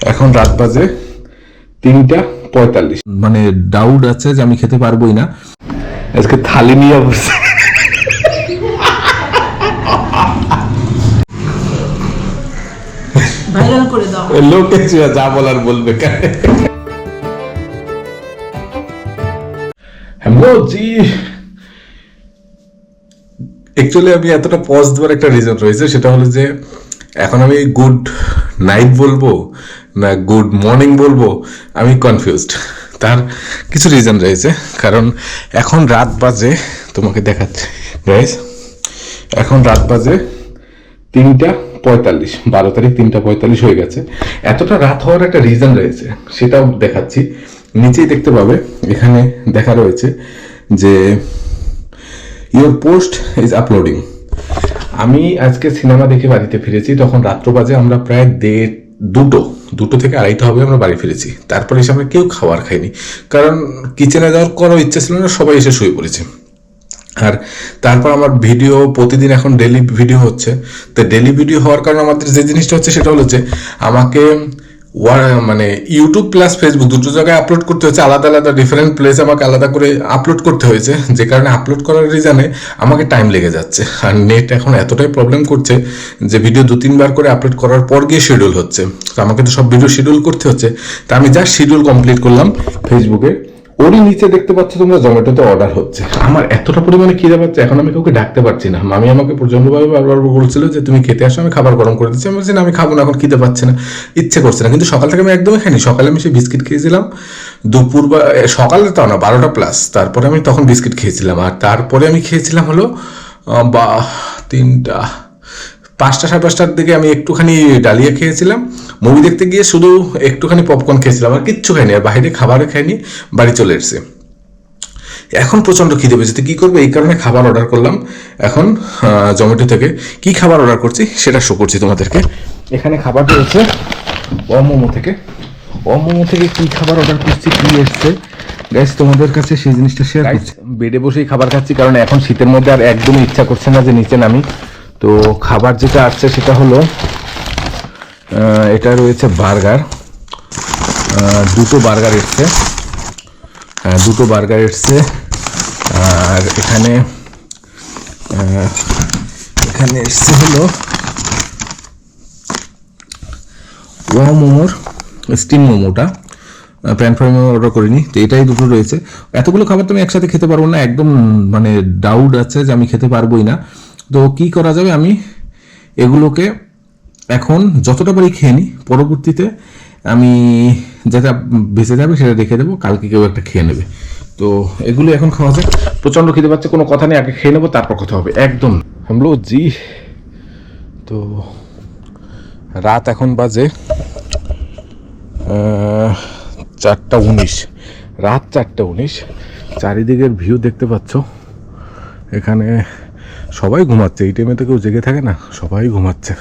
এখন রাত বাজে তিনটা পঁয়তাল্লিশ। মানে ডাউট আছে যে আমি খেতে পারবোই না। আজকে থালি নিয়ে বসে। ভাইরাল করে দাও। লোকে যা বলার বলবে। হ্যালো জি। অ্যাকচুয়ালি আমি এতটা পজ দেওয়ার একটা রিজন রয়েছে সেটা হলো যে এখন আমি গুড নাইট বলব না গুড মর্নিং বলব, আমি কনফিউজড তার কিছু রিজন রয়েছে, কারণ এখন রাত বাজে, তোমাকে দেখাচ্ছি। এখন রাত বাজে তিনটা পঁয়তাল্লিশ, বারো তারিখ তিনটা পঁয়তাল্লিশ হয়ে গেছে। এতটা রাত হওয়ার একটা রিজন রয়েছে, সেটাও দেখাচ্ছি। নিচেই দেখতে পাবে, এখানে দেখা রয়েছে যে ইওর পোস্ট ইজ আপলোডিং আমি আজকে সিনেমা দেখে বাড়িতে ফিরেছি, তখন রাত্র বাজে আমরা প্রায় দেড় দুটো দুটো থেকে আড়াইটা হবে আমরা বাড়ি ফিরেছি। তারপরে এসে আমরা কেউ খাবার খাইনি, কারণ কিচেনে যাওয়ার কোনো ইচ্ছে ছিল না, সবাই এসে শুয়ে পড়েছে। আর তারপর আমার ভিডিও প্রতিদিন এখন ডেলি ভিডিও হচ্ছে। তো ডেলি ভিডিও হওয়ার কারণে আমাদের যে জিনিসটা হচ্ছে সেটা হলো যে, আমাকে মানে ইউটিউব প্লাস ফেসবুক দুটো জায়গায় আপলোড করতে হয়েছে, আলাদা আলাদা ডিফারেন্ট প্লেস আমাকে আলাদা করে আপলোড করতে হয়েছে, যে কারণে আপলোড করার রিজানে আমাকে টাইম লেগে যাচ্ছে। আর নেট এখন এতটাই প্রবলেম করছে যে ভিডিও দু, তিনবার করে আপলোড করার পর গিয়ে শিডিউল হচ্ছে। তো আমাকে তো সব ভিডিও শিডিউল করতে হচ্ছে। তা আমি যা শিডিউল কমপ্লিট করলাম ফেসবুকে ওরই নিচে দেখতে পাচ্ছ তোমরা জোম্যাটোতে অর্ডার হচ্ছে। আমার এতটা পরিমাণে খিদে পাচ্ছে, এখন আমি কাউকে ডাকতে পারছি না। মামি আমাকে প্রচন্ডভাবে বারবার বলছিল যে, তুমি খেতে আসো, আমি খাবার গরম করে দিচ্ছি। আমি বলছি, না, আমি খাব না, এখন খিদে পাচ্ছে না, ইচ্ছে করছে না। কিন্তু সকাল থেকে আমি একদমই খাইনি। সকালে আমি সেই বিস্কিট খেয়েছিলাম, দুপুর বা সকালে তাও না, বারোটা প্লাস তারপরে আমি তখন বিস্কিট খেয়েছিলাম। আর তারপরে আমি খেয়েছিলাম হলো বা তিনটা পাঁচটা সাড়ে পাঁচটার দিকে আমি একটুখানি ডালিয়া খেয়েছিলাম। মুভি দেখতে গিয়ে শুধু একটুখানি পপকর্ন খেয়েছিলাম আর কিচ্ছু খাইনি আর বাইরে খাবারও খাইনি বাড়ি চলে এসেছে। এখন প্রচণ্ড খিদে পেয়েছে কি করব? এই কারণে খাবার অর্ডার করলাম। এখন জোম্যাটো থেকে কি খাবার অর্ডার করছি সেটা শো করছি তোমাদেরকে। এখানে খাবার রয়েছে অমোমো থেকে। অমোমো থেকে কি খাবার অর্ডার করছি কি এসছে? গ্যাস তোমাদের কাছে সেই জিনিসটা শেয়ার করছি। বেডে বসেই খাবার খাচ্ছি কারণ এখন শীতের মধ্যে আর একদমই ইচ্ছা করছে না যে নিচে নামি। তো খাবার যেটা আসছে সেটা হলো এটা রয়েছে বার্গার। দুটো বার্গার এসছে। দুটো বার্গার এসছে। আর এখানে এখানে এসছে হলো ওয়া মোমোর স্টিম মোমোটা। প্যান ফ্রাই মোমো অর্ডার করিনি, তো এটাই দুটো রয়েছে। এতগুলো খাবার তো আমি একসাথে খেতে পারব না, একদম মানে ডাউট আছে যে আমি খেতে পারবোই না। তো কি করা যাবে? আমি এগুলোকে এখন যতটা পারি খেয়ে নিই। পরবর্তীতে আমি যেটা বেঁচে যাবে সেটা রেখে দেবো। কালকে কেউ একটা খেয়ে নেবে। তো এগুলো এখন খাওয়া যায় প্রচণ্ড খেতে পাচ্ছে, কোনো কথা নেই, আগে খেয়ে নেব, তারপর কথা হবে। একদম। হামলো, জি। তো রাত এখন বাজে চারটা উনিশ। রাত চারটা উনিশ। চারিদিকের ভিউ দেখতে পাচ্ছ। এখানে সবাই ঘুমাচ্ছে, এই টাইমে তো কেউ জেগে থাকে না, সবাই ঘুমাচ্ছে।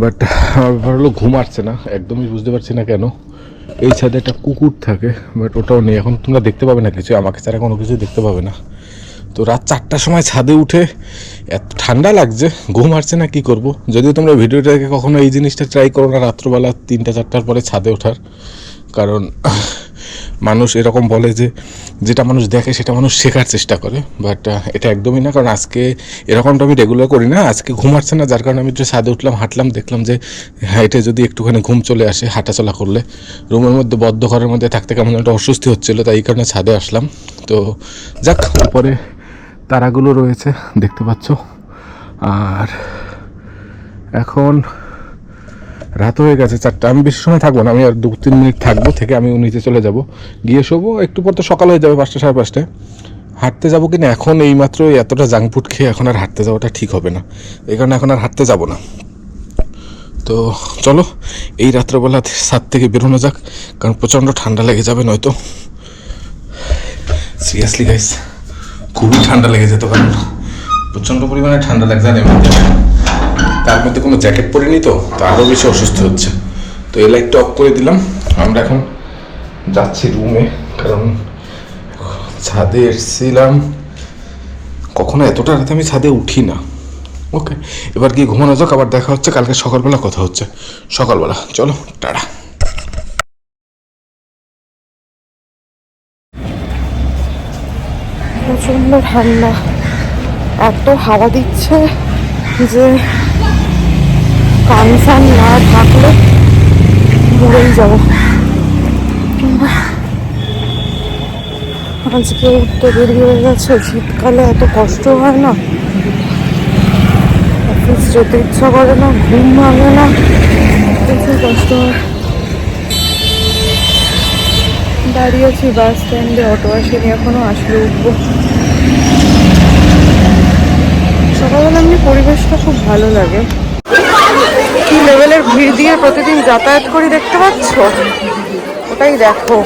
বাট আমার ব্যাপার হলো ঘুমাচ্ছে না, একদমই বুঝতে পারছি না কেন। এই ছাদে একটা কুকুর থাকে বাট ওটাও নেই। এখন তোমরা দেখতে পাবে না কিছু আমাকে ছাড়া কোনো কিছু দেখতে পাবে না। তো রাত চারটার সময় ছাদে উঠে এত ঠান্ডা লাগছে, ঘুম আসছে না, কি করব? যদিও তোমরা ভিডিওটা দেখে কখনো এই জিনিসটা ট্রাই করো না, রাত্রবেলা তিনটা, চারটার পরে ছাদে ওঠার। কারণ মানুষ এরকম বলে যে, যেটা মানুষ দেখে সেটা মানুষ শেখার চেষ্টা করে। বাট এটা একদমই না। কারণ আজকে এরকমটা আমি রেগুলার করি না। আজকে ঘুমাচ্ছে না। যার কারণে আমি একটু ছাদে উঠলাম, হাঁটলাম, দেখলাম যে হাইটে যদি একটুখানি ঘুম চলে আসে, হাঁটাচলা করলে। রুমের মধ্যে, বদ্ধ ঘরের মধ্যে থাকতে কেমন একটা অস্বস্তি হচ্ছিল। তাই এই কারণে ছাদে আসলাম। তো যাক, উপরে তারাগুলো রয়েছে, দেখতে পাচ্ছ। আর এখন রাত হয়ে গেছে চারটা। আমি বেশি সময় থাকব না, আমি আর দু তিন মিনিট থাকব থেকে আমি নিচে চলে যাব। গিয়ে শোবো, একটু পর তো সকাল হয়ে যাবে পাঁচটা, সাড়ে পাঁচটায়। হাঁটতে যাব কিনা, এখন এইমাত্র এতটা জাঙ্ক ফুড খেয়ে এখন আর হাঁটতে যাওয়াটা ঠিক হবে না। এই কারণে এখন আর হাঁটতে যাব না। তো চলো, এই রাত্রেবেলা সাত থেকে বেরোনো যাক, কারণ প্রচণ্ড ঠান্ডা লেগে যাবে নয়তো। সিরিয়াসলি গাইস খুবই ঠান্ডা লেগে যেত কারণ প্রচণ্ড পরিমাণে ঠান্ডা লাগছে, আর এমনিতে তার মধ্যে কোনো জ্যাকেট পরিনি তো তো আরও বেশি অসুস্থ হচ্ছে। তো এই লাইটটা অফ করে দিলাম। আমরা এখন যাচ্ছি রুমে কারণ ছাদে এসেছিলাম। কখনো এতটা রাতে আমি ছাদে উঠি না। ওকে এবার গিয়ে ঘুমানো যাক, আবার দেখা হচ্ছে, কালকে সকালবেলা কথা হচ্ছে। সকালবেলা, চলো প্রচণ্ড ঠান্ডা। এত হাওয়া দিচ্ছে যে কানসান না থাকলে মরেই যাব। আজকে উঠতে দেরি হয়ে গেছে, শীতকালে এত কষ্ট হয় না। অফিস যেতে ইচ্ছা করে না, ঘুম ভাঙে না, প্রচুর কষ্ট হয়। দাঁড়িয়ে আছি বাস স্ট্যান্ডে, অটো আসেনি, এখনও আসলে উঠবো। সকালবেলা এমনি পরিবেশটা খুব ভালো লাগে। কি লেভেলের ভিড় দিয়ে প্রতিদিন যাতায়াত করি দেখতে পাচ্ছ? ওটাই দেখো।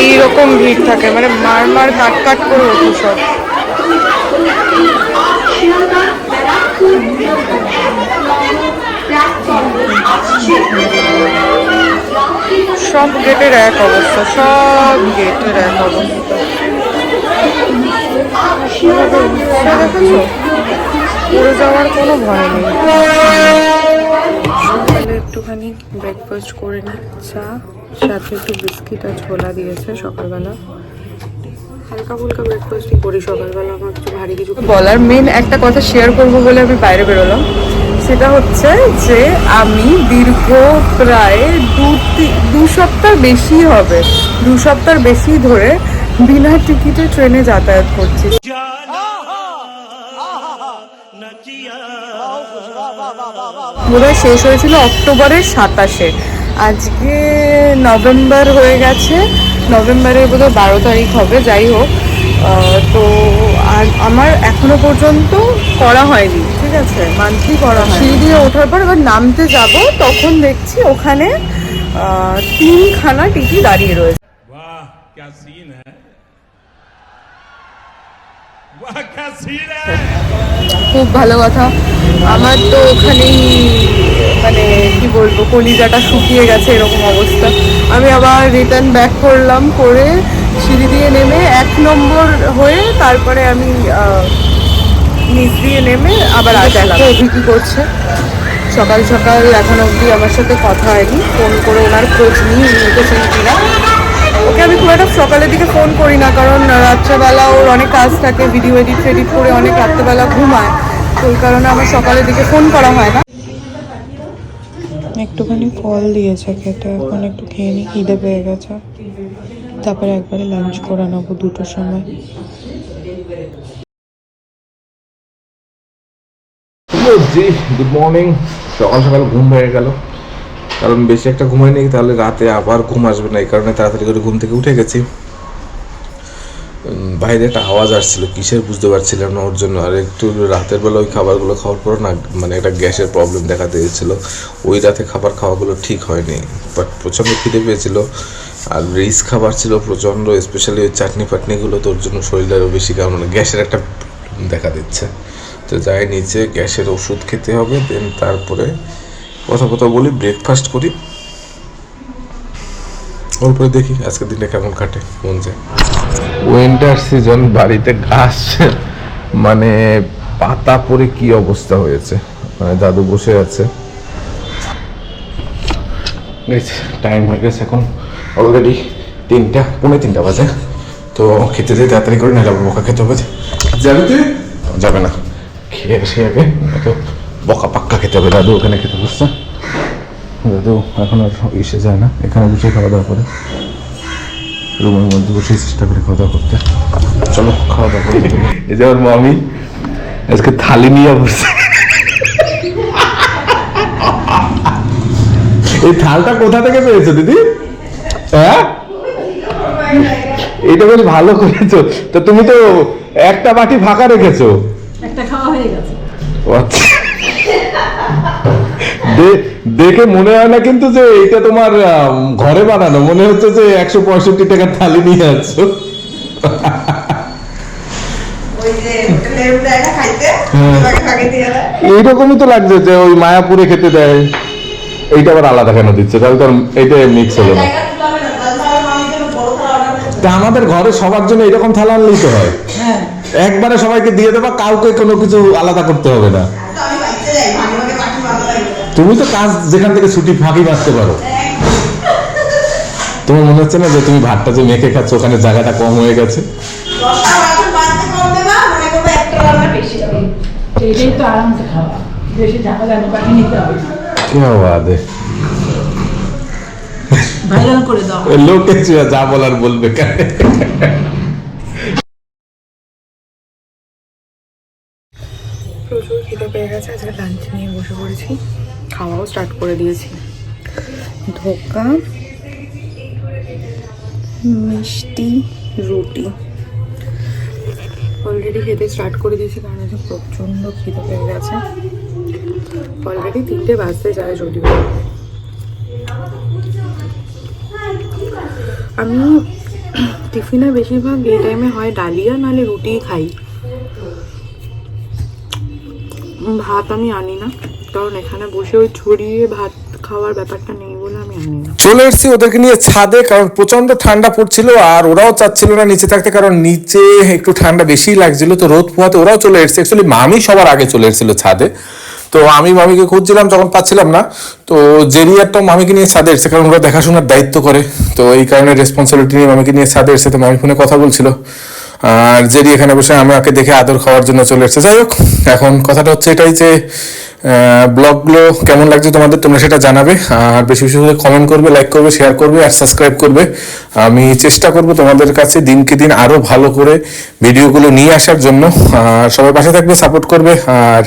এই রকম ভিড় থাকে মানে মার মার কাট কাট করে ওঠে সব। সব গেটের এক অবস্থা, সব গেটের এক অবস্থা। পড়ে যাওয়ার কোনো ভয় নেই। একটুখানি ব্রেকফাস্ট করে নিই চা সাথে একটু বিস্কিট আর ছোলা দিয়েছে সকালবেলা। হালকা ফুলকা ব্রেকফাস্টই করি সকালবেলা আমার কিছু ভারী কিছু বলার মেন একটা কথা শেয়ার করব বলে আমি বাইরে বেরোলাম। সেটা হচ্ছে যে আমি দীর্ঘ প্রায় দু দু সপ্তাহ বেশি হবে দু সপ্তাহ বেশি ধরে বিনা টিকিটে ট্রেনে যাতায়াত করছি। বোধহয় শেষ হয়েছিল অক্টোবরের সাতাশে। আজকে নভেম্বর হয়ে গেছে। নভেম্বরে বোধহয় বারো তারিখ হবে, যাই হোক। তো আমার এখনও পর্যন্ত করা হয়নি, ঠিক আছে? মান্থলি করা হয় সিঁড়ি দিয়ে ওঠার পর এবার নামতে যাব, তখন দেখছি ওখানে তিনখানা টিটি দাঁড়িয়ে রয়েছে। খুব ভালো কথা। আমার তো ওখানেই মানে কি বলব কলিজাটা শুকিয়ে গেছে এরকম অবস্থা। আমি আবার রিটার্ন ব্যাক করলাম করে সিঁড়ি দিয়ে নেমে এক নম্বর হয়ে তারপরে আমি নিচ দিয়ে নেমে আবার আসলাম অভিকি করছে? সকাল সকাল এখন অবধি আমার সাথে কথা হয়নি। ফোন করে ওনার খোঁজ উনি উঠেছেন কিনা। ওকে আমি খুব একটা সকালের দিকে ফোন করি না কারণ রাত্রেবেলা ওর অনেক কাজ থাকে ভিডিও এডিট ফেডিট করে অনেক রাত্রেবেলা ঘুমায় তো ওই কারণে আমার সকালের দিকে ফোন করা হয় না। একটুখানি ফল দিয়েছে খেতে এখন একটু খেয়ে নিই খিদে পেয়ে গেছে। তারপরে একবারে লাঞ্চ করে নেব দুটোর সময়। গুড মর্নিং সকাল সকাল ঘুম হয়ে গেল। কারণ বেশি একটা ঘুমাই নেই তাহলে রাতে আবার ঘুম আসবে না। এই কারণে তাড়াতাড়ি করে ঘুম থেকে উঠে গেছি। বাইরে একটা আওয়াজ আসছিল, কিসের বুঝতে পারছিলাম না ওর জন্য। আর একটু রাতের বেলা ওই খাবারগুলো খাওয়ার পর না মানে একটা গ্যাসের প্রবলেম দেখা দিয়েছিল। ওই রাতে খাবার খাওয়াগুলো ঠিক হয়নি বাট প্রচণ্ড খিদে পেয়েছিল। আর রিস খাবার ছিল প্রচণ্ড স্পেশালি ওই চাটনি ফাটনিগুলো তোর জন্য শরীরে আরও বেশি কারণ মানে গ্যাসের একটা দেখা দিচ্ছে। তো যাই, নিচে গ্যাসের ওষুধ খেতে হবে দেন তারপরে কথা কথা বলি ব্রেকফাস্ট করি। ওরপরে দেখি আজকের দিনটা কেমন কাটে মন যায় উইন্টার সিজন বাড়িতে গাছ মানে পাতা পড়ে কি অবস্থা হয়েছে? মানে দাদু বসে আছে। টাইম হয়ে গেছে এখন অলরেডি তিনটা পৌনে তিনটা বাজে। তো খেতে দিয়ে তাড়াতাড়ি করে নাহলে বকা খেতে হবে। যাবে তুই? যাবে না। খেয়ে এসে আগে তো বকা পাক্কা খেতে হবে দাদু ওখানে খেতে বসছে। দাদু এখন আর এসে যায় না। এখানে বসে খাওয়া দাওয়া করে। রুমের মধ্যে বসে চেষ্টা করে খাওয়া দাওয়া করতে। চলো খাওয়া দাওয়া করে এই যে আমার মামি আজকে থালি নিয়ে বসছে এই থালটা কোথা থেকে পেয়েছ দিদি? হ্যাঁ? এটা বেশ ভালো করেছ। তো তুমি তো একটা বাটি ফাঁকা রেখেছো। একটা খাওয়া হয়ে গেছে। ও আচ্ছা। দেখে মনে হয় না কিন্তু যে এটা তোমার ঘরে বানানো। মনে হচ্ছে যে একশো পঁয়ষট্টি টাকার থালি নিয়ে আসছো। হ্যাঁ। এইরকমই তো লাগছে যে ওই মায়াপুরে খেতে দেয়। এইটা আবার আলাদা কেন দিচ্ছে? তাহলে তোর এইটা মিক্স হলো না। তা আমাদের ঘরে সবার জন্য এরকম থালা আনলেই তো হয়। হ্যাঁ। একবারে সবাইকে দিয়ে দেবা কাউকে কোনো কিছু আলাদা করতে হবে না। তুমি তো কাজ যেখান থেকে ছুটি ফাঁকি মারতে পারো। তোমার মনে হচ্ছে না যে তুমি ভাতটা যে মেখে খাচ্ছ ওখানে জায়গাটা কম হয়ে গেছে? মনে লোকে যা বলার বলবে। কেন প্রচুর খিদে পেয়ে গেছে আজকে লাঞ্চ নিয়ে বসে পড়েছি। খাওয়াও স্টার্ট করে দিয়েছি। ধোকা, মিষ্টি, রুটি। অলরেডি খেতে স্টার্ট করে দিয়েছি কারণ আজকে প্রচণ্ড খিদে পেয়ে গেছে। অলরেডি তিনটে বাজতে যায় যদিও। আমি টিফিনে বেশিরভাগ এই টাইমে হয় ডালিয়া, নাহলে রুটিই খাই। ভাত আমি আনি না। কারণ এখানে বসে ওই ছড়িয়ে ভাত খাওয়ার ব্যাপারটা নেই বলে আমি চলে এসেছি ওদেরকে নিয়ে ছাদে, কারণ প্রচণ্ড ঠান্ডা পড়ছিল আর ওরাও চাচ্ছিল না নিচে থাকতে, কারণ নিচে একটু ঠান্ডা বেশি লাগছিল। তো রোদ পোহাতে ওরাও চলে এসেছে। অ্যাকচুয়ালি মামি সবার আগে চলে এসেছিল ছাদে। তো আমি মামিকে খুঁজছিলাম যখন পাচ্ছিলাম না। তো জেরিয়ারটাও মামিকে নিয়ে ছাদে এসেছে, কারণ ওরা দেখাশোনার দায়িত্ব করে। তো এই কারণে রেসপন্সিবিলিটি নিয়ে মামিকে নিয়ে ছাদে এসেছে, তো মামি ফোনে কথা বলছিল। আর জেরি এখানে বসে আমাকে দেখে আদর খাওয়ার জন্য চলে এসেছে। যাই হোক, এখন কথাটা হচ্ছে এটাই যে ব্লগগুলো কেমন লাগছে তোমাদের, তোমরা সেটা জানাবে। আর বেশি বেশি করে কমেন্ট করবে লাইক করবে শেয়ার করবে আর সাবস্ক্রাইব করবে। আমি চেষ্টা করব তোমাদের কাছে দিনকে দিন আরও ভালো করে ভিডিওগুলো নিয়ে আসার জন্য। আর সবাই পাশে থাকবে সাপোর্ট করবে। আর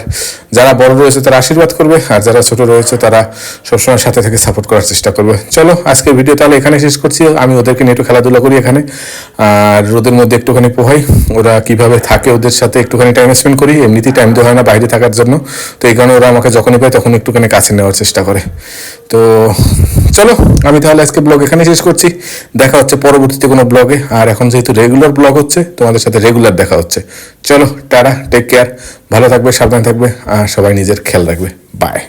যারা বড় রয়েছে তারা আশীর্বাদ করবে। আর যারা ছোট রয়েছে তারা সবসময় সাথে থেকে সাপোর্ট করার চেষ্টা করবে। চলো আজকে ভিডিও তাহলে এখানে শেষ করছি। আমি ওদেরকে নিয়ে একটু খেলাধুলা করি এখানে। আর রোদের মধ্যে একটুখানি পোহাই। ওরা কীভাবে থাকে ওদের সাথে একটুখানি টাইম স্পেন্ড করি। এমনিতেই টাইম দেওয়া হয় না বাইরে থাকার জন্য। তো এই কারণে ওরা আমাকে যখনই পায় তখন একটুখানি কাছে নেওয়ার চেষ্টা করে। তো চলো, আমি তাহলে আজকে ব্লগ এখানে শেষ করছি। দেখা হচ্ছে পরবর্তীতে কোনো ব্লগে। আর এখন যেহেতু রেগুলার ব্লগ হচ্ছে, তোমাদের সাথে রেগুলার দেখা হচ্ছে। চলো, টাটা টেক কেয়ার ভালো থাকবে, সাবধান থাকবে, আর সবাই নিজের খেয়াল রাখবে। বাই